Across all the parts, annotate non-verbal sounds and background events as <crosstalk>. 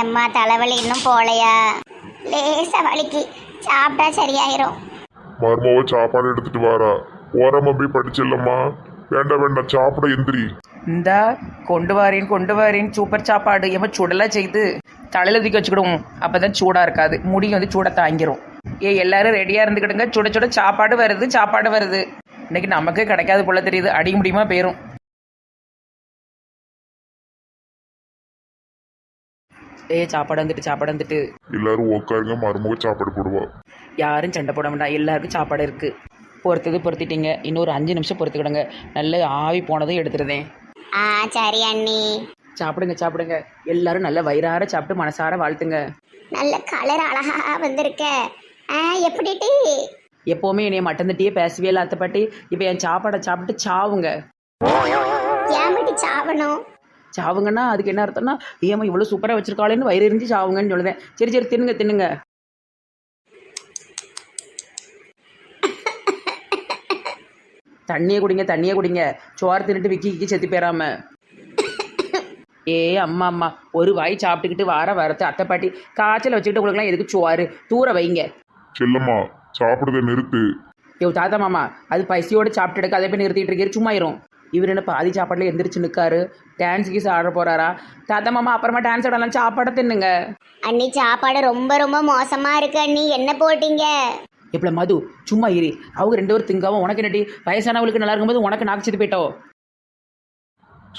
எம்மா தலைவலி இன்னும் போலையா? லேசா வலிக்கு. சாப்பிட்டா சரியாயிரும். மருமவ சாப்பாடு எடுத்துட்டு வாரா ஓரமா போய் படிச்சிடலம்மா வேண்டாம் வேண்டாம் சாப்பிட எந்திரி. இந்தா கொண்டு வாரேன் கொண்டு வாரேன். சூப்பர் சாப்பாடு. ஏமா சுடலாம் செய்து தலையில தூக்கி வச்சுக்கிடுவோம். அப்பதான் சூடா இருக்காது. முடி வந்து சூட தாங்கிரும். ஏ எல்லாரும் ரெடியா இருந்துக்கிடுங்க. சுட சுட சாப்பாடு வருது சாப்பாடு வருது. இன்னைக்கு நமக்கு கிடைக்காது போல தெரியுது. அடிக்க முடியுமா போயிரும் ஏ சாப்பாடு வந்துட்டு சாப்பாடு வந்துட்டு. எல்லாரும் உட்காருங்க மருமவ சாப்பாடு போடுவா. யாரும் சண்டை போட வேண்டாம் எல்லாருக்கும் சாப்பாடு இருக்கு. பொறுத்தது பொறுத்திட்டீங்க. இன்னொரு அஞ்சு நிமிஷம் பொறுத்துக்கிடுங்க. நல்ல ஆவி போனதும் எடுத்துருதேன். ஆ சரி அண்ணி. சாப்பிடுங்க சாப்பிடுங்க. எல்லாரும் நல்ல வயிறார சாப்பிட்டு மனசார வாழ்த்துங்க. நல்ல கலர் அழகா வந்திருக்க. ஆ எப்படிட்டு எப்போவுமே என்னைய மட்டன் தட்டியே பேசவே இல்லை அத்தை பாட்டி இப்போ என் சாப்பாடை சாப்பிட்டு சாவுங்க. ஏமாட்டி சாவணும்? சாவுங்கன்னா அதுக்கு என்ன அர்த்தம்னா ஏமா இவ்வளோ சூப்பராக வச்சிருக்காளேன்னு வயிறு எரிஞ்சு சாவுங்கன்னு சொல்லுவேன். சரி சரி தின்னுங்க தின்னுங்க. தண்ணியை குடிங்க தண்ணியை குடிங்க. சோறு தின்னுட்டு விக்கி விக்கி செத்து போயிடாம ஏ அம்மா அம்மா ஒரு வாய் சாப்பிட்டுக்கிட்டு வார வரத்து அத்தை பாட்டி காய்ச்சல் வச்சுக்கிட்டு உங்களுக்குலாம் எதுக்கு சோறு? தூர வைங்க. செல்லம்மா சாப்பிடுறத நிறுத்து. யோ தாத்தா மாமா அது பசியோடு சாப்பிட்டு எடுக்க அதே போய் நிறுத்திட்டு இருக்கே சும்மா ஆயிரும் இவர் என்ன பாதி சாப்பாடுல எந்திரிச்சு நிற்காரு டான்ஸ் கீஸ் ஆட போறாரா? தாத்தா மாமா அப்புறமா டான்ஸ் ஆடலாம். சாப்பாடை தின்னுங்க. அண்ணி சாப்பாடு ரொம்ப ரொம்ப மோசமா இருக்கு அண்ணி. என்ன போட்டீங்க? எப்பல மது சும்மா இரு. அவங்க ரெண்டு பேரும் திங்காவும் உனக்கு என்னடி? வயசானவங்களுக்கு நல்லா இருக்கும்போது உனக்கு நாக்கு போயிட்டோ?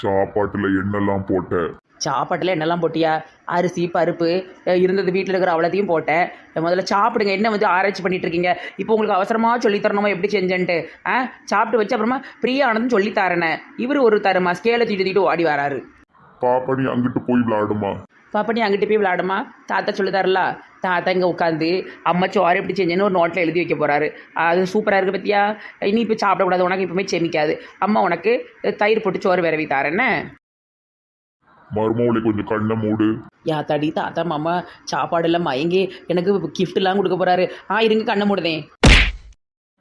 சாப்பாட்டுல எண்ணெல்லாம் போட்ட? சாப்பாட்டில் என்னெல்லாம் போட்டியா? அரிசி பருப்பு இருந்தது வீட்டில் இருக்கிற அவ்வளோத்தையும் போட்டேன். முதல்ல சாப்பிடுங்க. என்ன வந்து ஆராய்ச்சி பண்ணிட்டு இருக்கீங்க இப்போ உங்களுக்கு அவசரமாக சொல்லி தரணுமா? எப்படி செஞ்சேன்ட்டு? ஆ சாப்பிட்டு வச்சு அப்புறமா பிரியா ஆனதும் சொல்லி தரேனே. இவர் ஒரு தருமா? ஸ்கேலை தூக்கிட்டு ஓடி வராரு. பாப்பா நீ அங்கிட்டு போய் விளையாடுமா பாப்பா நீ அங்கிட்டு போய் விளையாடுமா தாத்தா சொல்லி தரல? தாத்தா இங்கே உட்காந்து அம்மா சோறு எப்படி செஞ்சேன்னு ஒரு நோட்டில் எழுதி வைக்க போறாரு. அது சூப்பராக இருக்குது பத்தியா? இனி இப்போ சாப்பிடக்கூடாது. உனக்கு இப்பவுமே செமிக்காது. அம்மா உனக்கு தயிர் போட்டு சோறு விரவி தாரேன்னு மருமவளை கொஞ்சம் கண்ணை மூடு. யா தடி தாத்தா மாமா சாப்பாடெல்லாம் மயங்கி எனக்கு கிஃப்ட்லாம் கொடுக்க போறாரு. ஆ இருங்க கண்ணை மூடுதேன்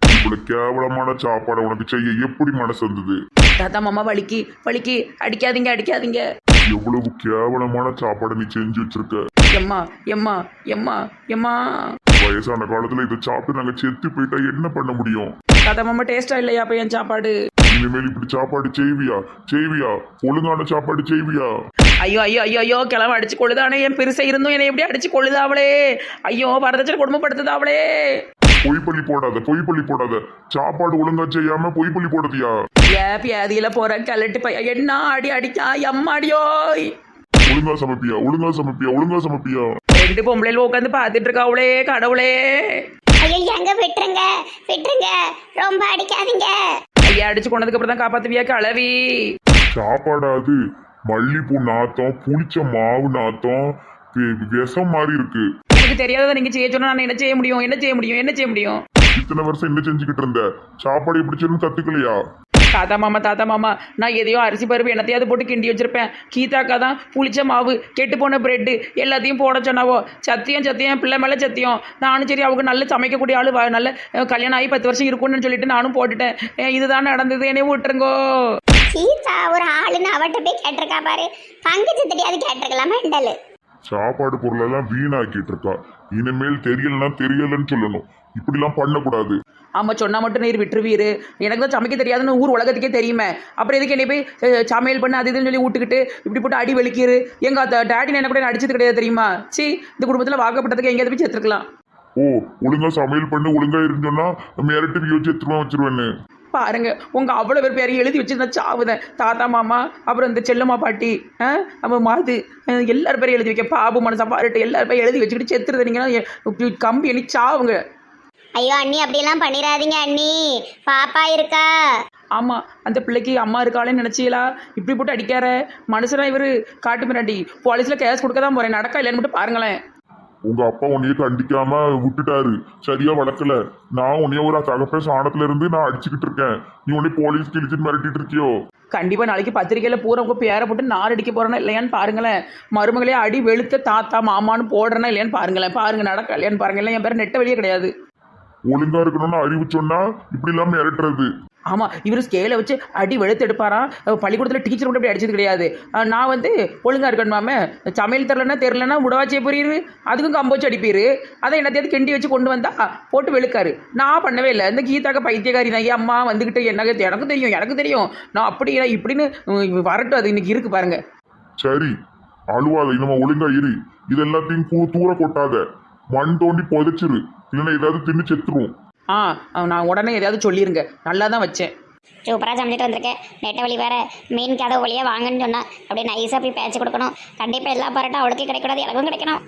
இவ்வளவு கேவலமான சாப்பாடை உனக்கு செய்ய எப்படி மனசு வந்தது? தாத்தா மாமா வலிக்கு வலிக்கு. அடிக்காதீங்க அடிக்காதீங்க. எவ்வளவு கேவலமான சாப்பாடை நீ செஞ்சு வச்சிருக்க? எம்மா எம்மா எம்மா எம்மா. வயசான காலத்துல இதை சாப்பிட்டு நாங்க செத்து போயிட்டா என்ன பண்ண முடியும்? தாத்தா மாமா டேஸ்டா இல்லையா அப்ப என் சாப்பாடு? இனிமேல் இப்படி சாப்பாடு செய்வியா? செய்வியா? ஒழுங்கான சாப்பாடு செய்வியா? ஐயோ ஐயோ ஐயோ ஐயோ கிளம்ப அடிச்சு கொள்ளுதானே என் பெருசை இருந்தும் என்னை எப்படி அடிச்சு கொள்ளுதாவளே ஐயோ வரதட்சணை குடும்பப்படுத்துதாவளே பொய்ப்பள்ளி போடாத பொய்ப்பள்ளி போடாத. சாப்பாடு ஒழுங்கா செய்யாம பொய்ப்பள்ளி போடுதியா? ஏ பியாதியில போற கலட்டு பைய என்ன அடி அடிக்கா எம்மாடியோய் ஒழுங்கா சமைப்பியா? ஒழுங்கா சமைப்பியா? ஒழுங்கா சமைப்பியா? ரெண்டு பொம்பளையில உட்காந்து பார்த்துட்டு இருக்காவளே கடவுளே. ஐயோ எங்க விட்டுருங்க விட்டுருங்க. ரொம்ப அடிக்காதீங்க. ஐயா அடிச்சு கொண்டதுக்கு அப்புறம் தான் காப்பாத்துவியா கலவி சாப்பாடாது மல்லிப்பூ நாத்தம் புளிச்ச மாவு நாத்தம் வி- விஷம் மாதிரி இருக்கு. எனக்கு தெரியாததை நீங்க செய்ய சொன்னா நான் என்ன செய்ய முடியும்? என்ன செய்ய முடியும்? என்ன செய்ய முடியும்? இத்தனை வருஷம் என்ன செஞ்சுக்கிட்டு இருந்த? சாப்பாடு எப்படி செய்யணும்னு கத்துக்கலையா? தாத்தா மாமா தாத்தா மாமா நான் எதையோ அரிசி பருப்பு என்னத்தையாவது போட்டு கிண்டி வச்சிருப்பேன். கீதாக்கா தான் புளிச்ச மாவு கெட்டு போன பிரெட்டு எல்லாத்தையும் போட சொன்னாவோ? சத்தியம் சத்தியம் பிள்ளை மேலே சத்தியம். நானும் சரி அவங்க நல்ல சமைக்கக்கூடிய ஆளு நல்ல அஹ், கல்யாணம் ஆகி பத்து வருஷம் இருக்கும்னு சொல்லிட்டு நானும் போட்டுட்டேன். அஹ், இதுதான் நடந்தது என்னைய விட்டுருங்கோ. சீதா ஒரு ஆளுன்னு அவட்ட போய் கேட்டிருக்கா பாரு. பங்குச்சு தெரியாது கேட்டிருக்கலாம் மெண்டலு சாப்பாடு பொருளெல்லாம் வீணாக்கிட்டு இருக்கா. இனிமேல் தெரியலன்னா தெரியலன்னு சொல்லணும். இப்படிலாம் பண்ணக்கூடாது. ஆமாம் சொன்னா மட்டும் நீர் விட்டுருவீரு. எனக்கு தான் சமைக்க தெரியாதுன்னு ஊர் உலகத்துக்கே தெரியுமே. அப்புறம் எதுக்கு என்னை போய் அஹ், சமையல் பண்ண அது இதுன்னு சொல்லி விட்டுக்கிட்டு இப்படி போட்டு அடி வலிக்கிறு எங்கள் டேடி என்ன கூட என்னை அடிச்சது கிடையாது தெரியுமா? சி இந்த குடும்பத்தில் வாக்கப்பட்டதுக்கு எங்கேயாவது போய் சேர்த்துருக்கலாம் ஓ ஒழுங்கா சமையல் பண்ணி ஒழுங்கா இருந்தோன்னா மிரட்டி யோசிச்சு எத்துருவா வச்சிருவேன்னு. பாருங்க. உங்க அவ்வளோ பேர் பேரையும் எழுதி வச்சு நான் சாவுதேன். தாத்தா மாமா அப்புறம் இந்த செல்லம்மா பாட்டி நம்ம மாது எல்லார் பேரையும் எழுதி வைக்க பாபு மனசா பாருட்டு எல்லார் பேரும் எழுதி வச்சுக்கிட்டு செத்துறது நீங்கன்னா கம்பி எண்ணி சாவுங்க. ஐயோ அண்ணி அப்படியெல்லாம் பண்ணிடாதீங்க அண்ணி. பாப்பா இருக்கா? ஆமா அந்த பிள்ளைக்கு அம்மா இருக்காளேன்னு நினைச்சீங்களா? இப்படி போட்டு அடிக்கார மனுஷனா இவரு. காட்டு மிராண்டி. போலீஸ்ல கேஸ் கொடுக்க தான் போறேன். நடக்கா இல்லைன்னு மட்டும் பாருங்களேன். உங்க அப்பா உன்னைய கண்டிக்காம விட்டுட்டாரு. சரியா வளர்க்கல. நான் உன்னைய ஒரு தகப்ப சாணத்துல இருந்து நான் அடிச்சுக்கிட்டு இருக்கேன். நீ உன்னை போலீஸ் கிழிச்சுட்டு மிரட்டிட்டு இருக்கியோ? கண்டிப்பா நாளைக்கு பத்திரிக்கையில பூரா உங்க பேரை போட்டு நார் அடிக்க போறேன்னா இல்லையான்னு பாருங்களேன். மருமகளே அடி வெளுத்த தாத்தா மாமான்னு போடுறேன்னா இல்லையான்னு பாருங்களேன். பாருங்க நடக்க இல்லையான்னு பாருங்க. இல்லை என் பேர் நெட்ட வெளியே கிடையாது. ஒழுங்கா இருக்கணும்னு அறிவு சொன்னா இப்படி எல்லாம் மிரட்டுறது. ஆமாம் இவர் ஸ்கேலை வச்சு அடி வெளுத்து எடுப்பாராம் பள்ளிக்கூடத்தில் டீச்சர் கூட அப்படி அடிச்சது கிடையாது. நான் வந்து ஒழுங்காக இருக்கணும் சமையல் தெரிலன்னா தெரிலன்னா முடவாச்சியை புரியுது அதுக்கும் கம்போச்சு அடிப்பீர். அதை என்னத்தையாவது கிண்டி வச்சு கொண்டு வந்தால் போட்டு வெளுக்காரு. நான் பண்ணவே இல்லை. இந்த கீதாக்க பைத்தியக்காரி நான் அம்மா வந்துக்கிட்டு என்ன எனக்கு தெரியும் எனக்கு தெரியும். நான் அப்படி இப்படின்னு வரட்டும். அது இன்னைக்கு இருக்கு பாருங்க. சரி அழுவாத. இனிமே ஒழுங்கா இரு. இது எல்லாத்தையும் கூ- தூர கொட்டாத. மண் தோண்டி புதைச்சிரு. இல்லைன்னா ஏதாவது தின்னு செத்துருவோம். ஆ நான் உடனே எதையாவது சொல்லிடுங்க நல்லா தான் வச்சேன். சூப்பராக சமைச்சிட்டு வந்திருக்கேன் நெட்டை வழி வேற. மீன் கதவு வழியாக வாங்கன்னு சொன்னா அப்படியே நைஸாக போய் பேச்சு கொடுக்கணும். கண்டிப்பாக எல்லா பாராட்டும் அவளுக்கு கிடைக்கூடாது எனக்கும் கிடைக்கணும்.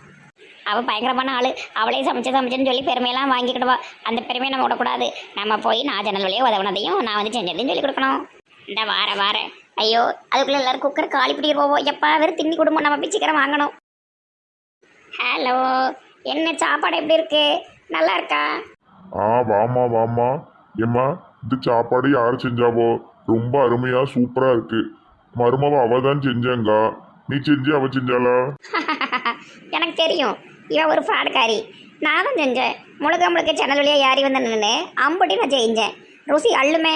அவள் பயங்கரமான ஆள். அவளே சமைச்சு சமைச்சுன்னு சொல்லி பெருமையெல்லாம் வாங்கிக்கிடுவா. அந்த பெருமையை நம்ம விடக்கூடாது. நம்ம போய் நான் ஜன்னல் வழியாக உதவுனதையும் நான் வந்து செஞ்சதையும் சொல்லி கொடுக்கணும். இந்த வார வார. ஐயோ அதுக்குள்ளே எல்லோரும் குக்கர் காலி பிடிக்கிறோம் எப்பா வெறும் தின்னி கொடுமோ? நம்ம போய் சீக்கிரம் வாங்கணும். ஹலோ என்ன சாப்பாடு எப்படி இருக்கு? நல்லா இருக்கா? ஆ வாமா வாமா ஏம்மா இந்த சாப்பாடு யார் செஞ்சாவோ? ரொம்ப அருமையா சூப்பரா இருக்கு. மருமவ அவ தான் செஞ்சேங்கா. நீ செஞ்சு அவ செஞ்சாளா? <laughs> எனக்கு தெரியும். இவன் ஒரு ஃப்ராடுக்காரி நான் தான் செஞ்சேன். முழுக்க முழுக்க சேனல் வழியாக ஏறி வந்து நின்று அம்பட்டி நான் செஞ்சேன். ருசி அள்ளுமே.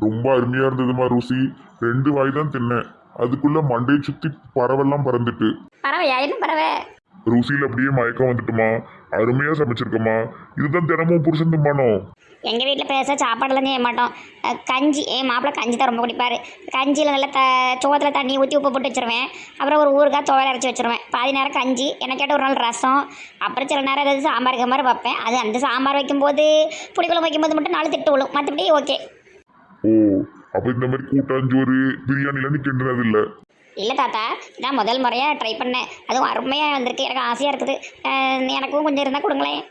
ரொம்ப அருமையா இருந்ததுமா ருசி. ரெண்டு வாய் தான் தின்னேன். அதுக்குள்ள மண்டையை சுத்தி பறவெல்லாம் பறந்துட்டு. பறவையா? என்ன பறவை? ருசியில அப்படியே மயக்கம் வந்துட்டுமா? அருமையா சமைச்சிருக்கம்மா. இதுதான் தினமும் புருஷன் தும்பானோ? எங்கள் வீட்டில் பேச சாப்பாடுலாம் செய்ய மாட்டோம். அஹ் கஞ்சி. என் மாப்பிள்ளை கஞ்சி தான் ரொம்ப குடிப்பார். கஞ்சியில் நல்லா த சோத்தில் தண்ணி ஊற்றி உப்பு போட்டு வச்சுருவேன். அப்புறம் ஒரு ஊறுகாய் துவையல் அரைச்சி வச்சுருவேன். பாதி நேரம் கஞ்சி எனக்கு கேட்ட ஒரு நாள் ரசம். அப்புறம் சில நேரம் ஏதாவது சாம்பார் மாதிரி வைப்பேன். அது அந்த சாம்பார் வைக்கும்போது புளிக்குழம்பு வைக்கும்போது மட்டும் நாலு திட்டு விழும். மற்றபடி ஓகே. ஓ அப்ப இந்த மாதிரி கூட்டாஞ்சோறு பிரியாணிலாம் நீ கிண்டுறது இல்ல இல்லை தாத்தா நான் முதல் முறையாக ட்ரை பண்ணேன். அதுவும் அருமையாக வந்திருக்கு எனக்கு ஆசையாக இருக்குது. எனக்கும் கொஞ்சம் இருந்தால் கொடுங்களேன்.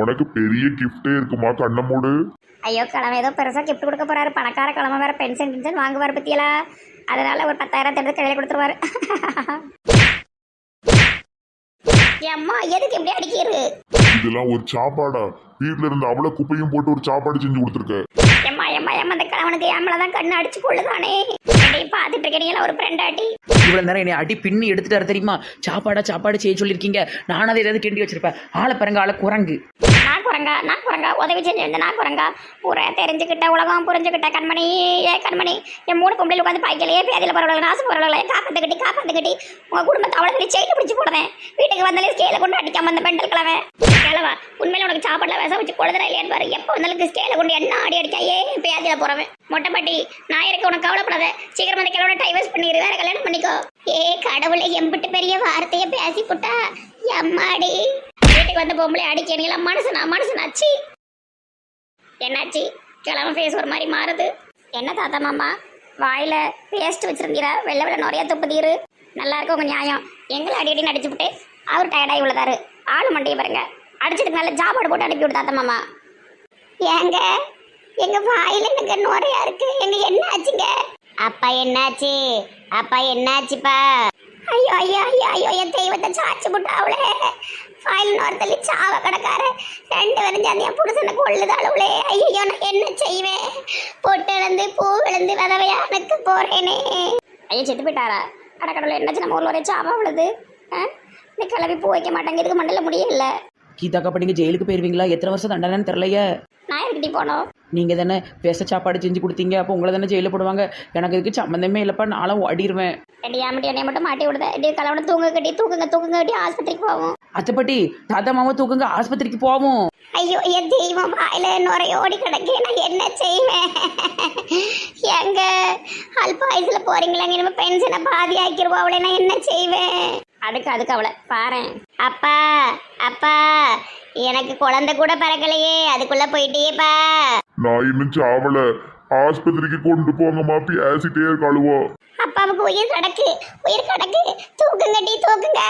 உனக்கு பெரிய கிஃப்டே இருக்குமா கண்ண மூடு ஐயோ கிழமை ஏதோ பெருசாக gift கொடுக்க போறாரு. பணக்கார கிழமை வேற பென்ஷன் பென்ஷன் வாங்குவார் பத்தியலா? அதனால ஒரு பத்தாயிரம் எடுத்து கையில் கொடுத்துருவாரு. <laughs> அம்மா எதுக்கு இப்படி அடிக்கிறது இதெல்லாம் ஒரு சாப்பாடா? வீட்ல இருந்து அவ்வளவு குப்பையும் போட்டு ஒரு சாப்பாடு செஞ்சு கொடுத்துருக்க. எம்மா எம்மா எம்மா அந்த கிழவனுக்கு என் தான் கண்ணு அடிச்சு கொள்ளுதானே? என்னை பார்த்துட்டு இருக்கீங்களா ஒரு ஃப்ரெண்டாட்டி இவ்வளோ நேரம் என்னை அடி பின்னி எடுத்துட்டாரு தெரியுமா? சாப்பாடா சாப்பாடு செய்ய சொல்லியிருக்கீங்க. நானும் அதை ஏதாவது கிண்டி வச்சிருப்பேன். ஆளை பாருங்க ஆளை குரங்கு. குரங்கா நான் குரங்கா உதவி செஞ்சு நான் குரங்கா பூரா தெரிஞ்சுக்கிட்ட உலகம் புரிஞ்சுக்கிட்ட கண்மணி ஏ கண்மணி. என் மூணு கும்பலில் உட்காந்து பாய்க்கலையே பேதியில் பரவாயில்ல நாசம் பரவாயில்ல காப்பாத்துக்கிட்டி காப்பாத்துக்கிட்டி. உங்க குடும்பத்தை அவ்வளோ பெரிய செயில பிடிச்சி போடுவேன் வீட்டுக்கு வந்தாலே ஸ்கேல கொண்டு அடிக்காம அந்த பெண்டல் கிழமை. கிழவா உண்மையில உனக்கு சாப்பாடுல விச வச்சு கொழுதுறா இல்லையான்னு பாரு. எப்போ வந்தாலும் ஸ்கேல கொண்டு என்ன ஆடி அடிக்கா ஏ பேதியில் போறவன். மொட்டைப்பட்டி நான் இருக்க உனக்கு கவலைப்படாத. சீக்கிரம் அந்த கிழவனை டைவர்ஸ் பண்ணிடு வேற கல்யாணம் பண்ணிக்கோ. ஏ கடவுளை எம்பிட்டு பெரிய வார்த்தையை பேசி புட்டா எம்மாடி? வீட்டுக்கு வந்த பொம்பளை அடிக்கிறீங்களா மனுஷனா மனுஷனாச்சு? என்னாச்சு? கிழமை ஃபேஸ் ஒரு மாதிரி மாறுது. என்ன தாத்தா மாமா? வாயில பேஸ்ட் வச்சிருந்தீரா? வெள்ளை வெள்ளை நிறைய துப்புதீரு. நல்லா இருக்கு உங்க நியாயம். எங்களை அடி அடி அடிச்சு விட்டு அவர் டயர்டாகி உள்ளதாரு ஆளு மண்டையை பாருங்க. அடிச்சதுக்கு நல்ல சாப்பாடு போட்டு அனுப்பி விடு தாத்தா மாமா. ஏங்க எங்க வாயில எனக்கு நிறையா இருக்கு. எங்க என்ன ஆச்சுங்க அப்பா என்னாச்சு? அப்பா என்னாச்சுப்பா? ஐயோ ஐயோ ஐயோ ஐயோ என் தெய்வத்தை சாச்சு போட்டாவளே ஃபைல் நோரத்தள்ளி சாவ கிடக்கார. ரெண்டு பேரும் சேர்ந்து என் புருஷனை கொள்ளுதாளவுளே ஐயோ நான் என்ன செய்வேன்? பொட்டு இழந்து பூ விழுந்து விதவையா எனக்கு போறேனே. ஐயோ செத்து போயிட்டாரா? அடக்கடவுள என்னாச்சு? நம்ம ஊர்ல ஒரே சாவ விழுது. ஆ? இந்த கிளம்பி பூ வைக்க மாட்டேங்க இதுக்கு மண்டல முடியல கீதாக்கா அப்ப ஜெயிலுக்கு போயிருவீங்களா? எத்தனை வருஷம் தண்டனைன்னு தெரியலையே. நான் எதுக்கிட்டி போனோம். நீங்க தானே விஷ சாப்பாடு செஞ்சு கொடுத்தீங்க அப்போ உங்களை தானே ஜெயிலில் போடுவாங்க. எனக்கு இதுக்கு சம்மந்தமே இல்லைப்பா நானும் ஓடிடுவேன் ரெடி ஆமட்டி என்னை மட்டும் மாட்டி விடுத ரெடி கிளம்பி தூங்க கட்டி தூக்குங்க தூக்குங்க கட்டி ஆஸ்பத்திரிக்கு போவோம். அத்தைப்பட்டி தாத்தா மாமா தூக்குங்க ஆஸ்பத்திரிக்கு போவோம். ஐயோ என் தெய்வம் வாயில நுரையோடி கிடக்கு நான் என்ன செய்வேன்? எங்க? அல்பாயுசுல போறீங்களா? இனிமே பென்ஷனை பாதி ஆக்கிருவா அவளை நான் என்ன செய்வேன்? அதுக்கு அதுக்கு அவளை. பாரேன். அப்பா அப்பா எனக்கு குழந்தை கூட பிறக்கலையே. அதுக்குள்ள போயிட்டேப்பா நான் இன்னும் சாவல. ஆஸ்பத்திரிக்கு கொண்டு போங்கம்மா. பேசிட்டே இருக்காளுவோ. அப்பாவுக்கு உயிர் கிடக்கு. உயிர் கிடக்கு. தூக்குங்கடி தூக்குங்க.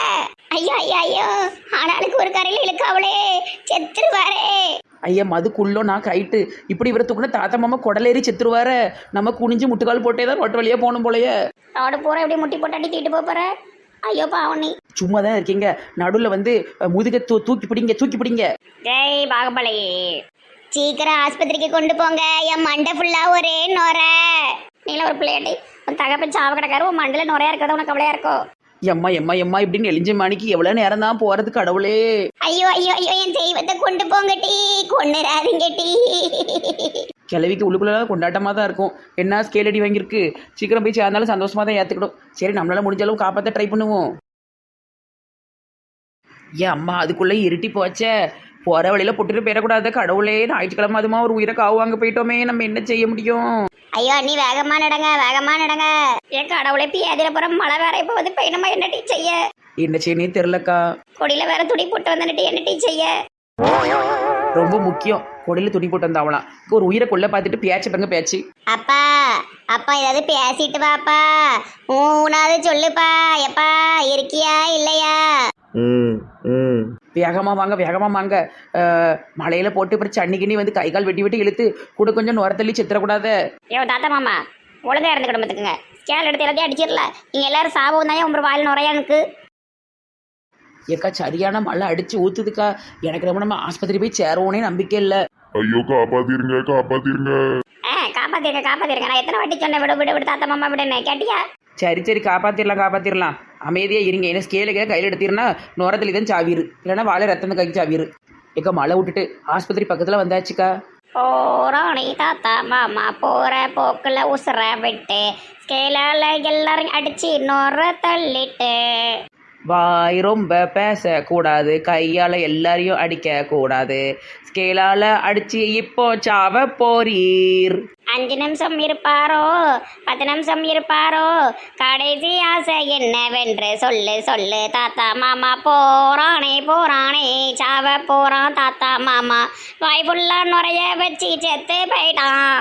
ஐயோ ஐயோ ஐயோ. ஆளாளுக்கு ஒரு கரையில் இழுக்க அவளே. செத்துருவாரே. ஐயா மதுக்குள்ளோ நான் கைட்டு இப்படி இவரை தூக்குனா தாத்தா மாமா குடலேறி செத்துருவார. நம்ம குனிஞ்சு முட்டுக்கால் போட்டே தான் ரொட்ட வழியா போகணும் போலயே. ரோடு பூரா எப்படி முட்டி போட்டு அடி தூக்கிட்டு போற. ஐயோ பாவம் நீ சும்மா தான் இருக்கீங்க. நடுவில் வந்து முதுக தூ தூக்கி பிடிங்க தூக்கி பிடிங்க. ஜெய் பாகபலி. சீக்கிரம் ஆஸ்பத்திரிக்கு கொண்டு போங்க. என் மண்டை ஃபுல்லா ஒரே நொர நீல ஒரு பிள்ளையாட்டி உன் தகப்பன் சாவ கிடக்காரு உன் மண்டல நுரையா இருக்கிறது உனக்கு கவலையா இருக்கோ? எம்மா எம்மா எம்மா இப்படின்னு எலிஞ்ச மணிக்கு எவ்வளோ நேரம் தான் போகிறது கடவுளே. ஐயோ ஐயோ ஐயோ என் தெய்வத்தை கொண்டு போங்க டீ. கொண்டுறாதீங்க டீ. கிளவிக்கு உள்ளுக்குள்ள கொண்டாட்டமாக தான் இருக்கும். என்ன ஸ்கேல் அடி வாங்கியிருக்கு? சீக்கிரம் போய் சேர்ந்தாலும் சந்தோஷமாக தான் ஏற்றுக்கிடும் சரி நம்மளால முடிஞ்ச அளவு காப்பாற்ற ட்ரை பண்ணுவோம். ஏன் அம்மா அதுக்குள்ளே இருட்டி போச்சே. போகிற வழியில் போட்டுட்டு போயிடக்கூடாது. கடவுளே ஞாயிற்றுக்கிழமை அதுமா ஒரு உயிரை காவாங்க போயிட்டோமே. நம்ம என்ன செய்ய முடியும்? ஐயோ நீ வேகமா நடங்க வேகமா நடங்க. ஏன் கடவுளை பியாதில போற மழை வேற இப்போ வந்து பெய்யணுமா? என்ன டீ செய்ய? என்ன செய்யனே தெரிலக்கா கொடியில வேற துணி போட்டு வந்துட்டு என்ன டீ செய்ய? ரொம்ப முக்கியம். கொடையில் துணி போட்டு வந்தாவலாம். ஒரு உயிரை கொள்ள பார்த்துட்டு பேச்சு பாருங்க பேச்சு. அப்பா அப்பா ஏதாவது பேசிட்டு வாப்பா. ஊனாவது சொல்லுப்பா. எப்பா இருக்கியா இல்லையா? ம் ம். வேகமாக வாங்க வேகமாக வாங்க. அஹ், மழையில போட்டு அப்புறம் சன்னி கிண்ணி வந்து கை கால் வெட்டி வெட்டி இழுத்து கூட கொஞ்சம் நுரத்தள்ளி சித்திரக்கூடாது. ஐயோ தாத்தா மாமா ஒழுங்கா இருந்து குடும்பத்துக்குங்க ஸ்கேல் எடுத்து எல்லாத்தையும் அடிச்சிடல. நீங்க எல்லாரும் சாபம் தான் உங்க வாயில் நுறையா எனக்கு. ஏக்கா சரியான மழை அடிச்சு ஊத்துதுக்கா? எனக்கு ரொம்ப நம்ம ஆஸ்பத்திரி போய் சேருவோனே நம்பிக்கை இல்லை. ஐயோ காப்பாத்திருங்க காப்பாத்திருங்க. காப்பாத்திருங்க காப்பாத்திருங்க. நான் எத்தனை வாட்டி சொன்னேன் விடு விடு விடு தாத்தா மாமா விடுன்னு. கேட்டியா? சரி சரி காப்பாத்திரலாம் காப்பாத்திரலாம். அமைதியா இருங்க. என்ன ஸ்கேலுக்கு கையில் எடுத்தீங்கன்னா நுரத்தள்ளி தான் சாவிரு. இல்லைன்னா வாழை ரத்தம் கைக்கு சாவிரு. ஏக்கா மழை விட்டுட்டு ஆஸ்பத்திரி பக்கத்தில் வந்தாச்சுக்கா. போறோம் நீ தாத்தா மாமா போற போக்குல உசுர விட்டு ஸ்கேலால எல்லாரும் அடிச்சு நொற தள்ளிட்டு வாய் ரொம்ப பேசக்கூடாது. கையால் எல்லாரையும் அடிக்கக்கூடாது. ஸ்கேலால் அடிச்சு இப்போ சாவ போறீர். அஞ்சு நிமிஷம் இருப்பாரோ? பத்து நிமிஷம் இருப்பாரோ? கடைசி ஆசை என்னவென்று சொல்லு சொல்லு. தாத்தா மாமா போறானே போறானே. சாவ போறான் தாத்தா மாமா. வாய் ஃபுல்லா நுறைய வச்சு செத்து போயிட்டான்.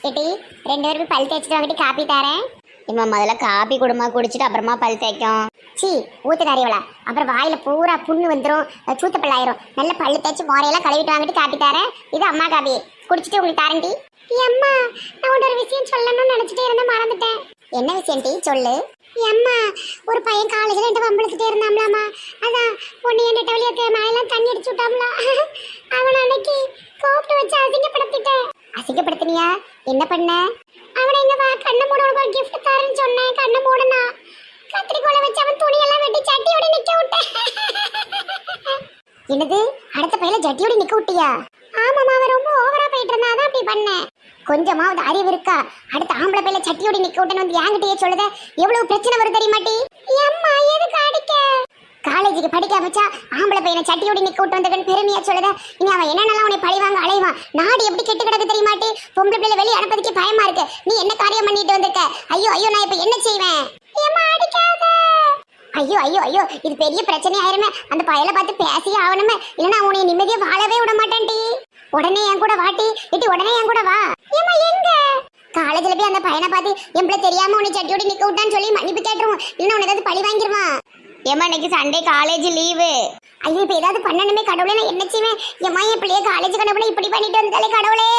சிட்டி ரெண்டு பேருக்கு பல் தேய்ச்சிட்டு வாங்கிட்டு காப்பி தரேன். இம்மா முதல்ல காபி குடுமா குடிச்சிட்டு அப்புறமா பல் தேய்க்கும். சி ஊத்துக்காரியவளா அப்புறம் வாயில பூரா புண்ணு வந்துடும் சூத்த பிள்ளாயிரும் நல்ல பல்லு தேய்ச்சி மோரையெல்லாம் கழுவிட்டு வாங்கிட்டு காப்பி தரேன். இது அம்மா காபி குடிச்சிட்டு உங்களுக்கு தாரண்டி அம்மா நான் ஒரு விஷயம் சொல்லணும்னு நினைச்சிட்டே இருந்தேன் மறந்துட்டேன். என்ன விஷயம் டி? சொல்லு. அம்மா ஒரு பையன் காலேஜ்ல என்கிட்ட வம்பளுத்துட்டே இருந்தாம்லாமா? அதான் பொண்ணு என் வழியா மேலாம் தண்ணி அடிச்சு விட்டாம்ல. அவன் அன்னைக்கு கூப்பிட்டு வச்சு அசிங்கப்படுத்திட்டேன். அசிங்கப்படுத்தினியா? என்ன பண்ண? அவனை எங்க வாக்க கண்ணை மூட உனக்கு ஒரு gift சொன்னேன் கண்ணு மூடனா. கத்திரிக்கோலை வச்சு அவன் துணியெல்லாம் வெட்டி சட்டியோட நிக்க விட்டேன். என்னது? அடுத்த பையில ஜட்டியோட நிக்க விட்டியா? ஆமாமா அவன் ரொம்ப ஓவரா போயிட்டு இருந்தா அதான் அப்படி பண்ணேன். கொஞ்சமாவது அறிவு இருக்கா? அடுத்த ஆம்பளை பையில சட்டியோட நிக்க விட்டேன்னு வந்து என்கிட்டயே சொல்லுத. எவ்வளவு பிரச்சனை வரும் தெரியுமாட்டி அம்மா காலேஜுக்கு படிக்க வச்சா ஆம்பளை பையனை சட்டியோட நிக்க விட்டு வந்தவன் பெருமையா சொல்லுத. இனி அவன் என்னென்னலாம் உன்னை பழிவாங்க அலைவான்? நாடு எப்படி கெட்டு கிடக்கு தெரியுமாட்டி பொம்பளை பிள்ளை வெளியே அனுப்பதுக்கே பயமா இருக்கு. நீ என்ன காரியம் பண்ணிட்டு வந்திருக்க? ஐயோ ஐயோ நான் இப்ப என்ன செய்வேன்? ஐயோ ஐயோ ஐயோ இது பெரிய பிரச்சனை ஆயிருமே அந்த பயலை பார்த்து பேசியே ஆகணுமே. இல்லைன்னா உன்னை நிம்மதியா வாழவே விட மாட்டேன்டி உடனே என் கூட வாட்டி இட்டி உடனே என் கூட வா. ஏமா எங்க? காலேஜ்ல போய் அந்த பையனை பார்த்து எம்பளை தெரியாம உன்னை சட்டியோட நிக்க விட்டான்னு சொல்லி மன்னிப்பு கேட்டுருவோம். இல்லைன்னா உன்னை ஏதாவது பழி வாங்கிருவான். ஏமா இன்னைக்கு சண்டே காலேஜ் லீவு ஐயோ இப்ப ஏதாவது பண்ணணுமே கடவுளே நான் என்ன செய்வேன்? ஏமா என் பிள்ளைய காலேஜ் கடவுளே இப்படி பண்ணிட்டு வந்தாலே கடவுளே?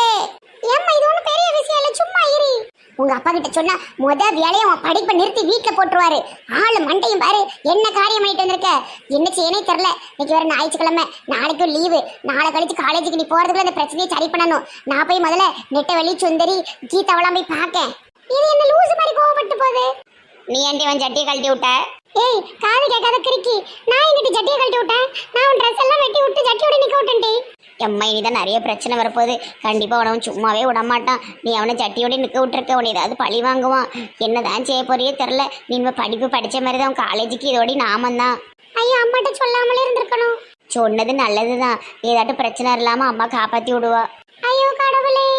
ஏமா இது ஒன்றும் பெரிய விஷயம் இல்லை சும்மா இரு. உங்க அப்பா கிட்ட சொன்னா முத வேலையை அவன் படிப்பை நிறுத்தி வீட்டுல போட்டுருவாரு. ஆளு மண்டையும் பாரு என்ன காரியம் பண்ணிட்டு வந்திருக்க? என்ன செய்யனே தெரியல. இன்னைக்கு வேற ஞாயிற்றுக்கிழமை நாளைக்கும் லீவு நாளை கழிச்சு காலேஜுக்கு நீ போறதுக்குள்ள அந்த பிரச்சனையை சரி பண்ணணும். நான் போய் முதல்ல நெட்டவெளி சுந்தரி கீதாவெல்லாம் போய் பார்க்கேன். இது என்ன லூசு மாதிரி கோவப்பட்டு போகுது? நீ ஏன்டி அவன் சட்டியை கழட்டி விட்ட? ஏய் காது கேட்காத கிறுக்கி. நான் எங்கிட்ட சட்டியை கழட்டி விட்டேன்? நான் உன் ட்ரெஸ் எல்லாம் வெட்டி விட்டு சட்டியோட நிக்க விட்டேன்டி. எம்மா இனிதான் நிறைய பிரச்சனை வரப்போகுது. கண்டிப்பாக அவன் சும்மாவே விட மாட்டான். நீ அவனை சட்டியோட நிற்க விட்டுருக்க உன்னை ஏதாவது பழி வாங்குவான். என்னதான் செய்ய போறியோ தெரில நீ இனிமே படிப்பு படித்த மாதிரி தான் காலேஜுக்கு இதோடி நாமந்தான் ஐயோ அம்மாட்ட சொல்லாமலே இருந்திருக்கணும். சொன்னது நல்லதுதான். ஏதாட்டும் பிரச்சனை இல்லாமல் அம்மா காப்பாற்றி விடுவா. ஐயோ கடவுளே.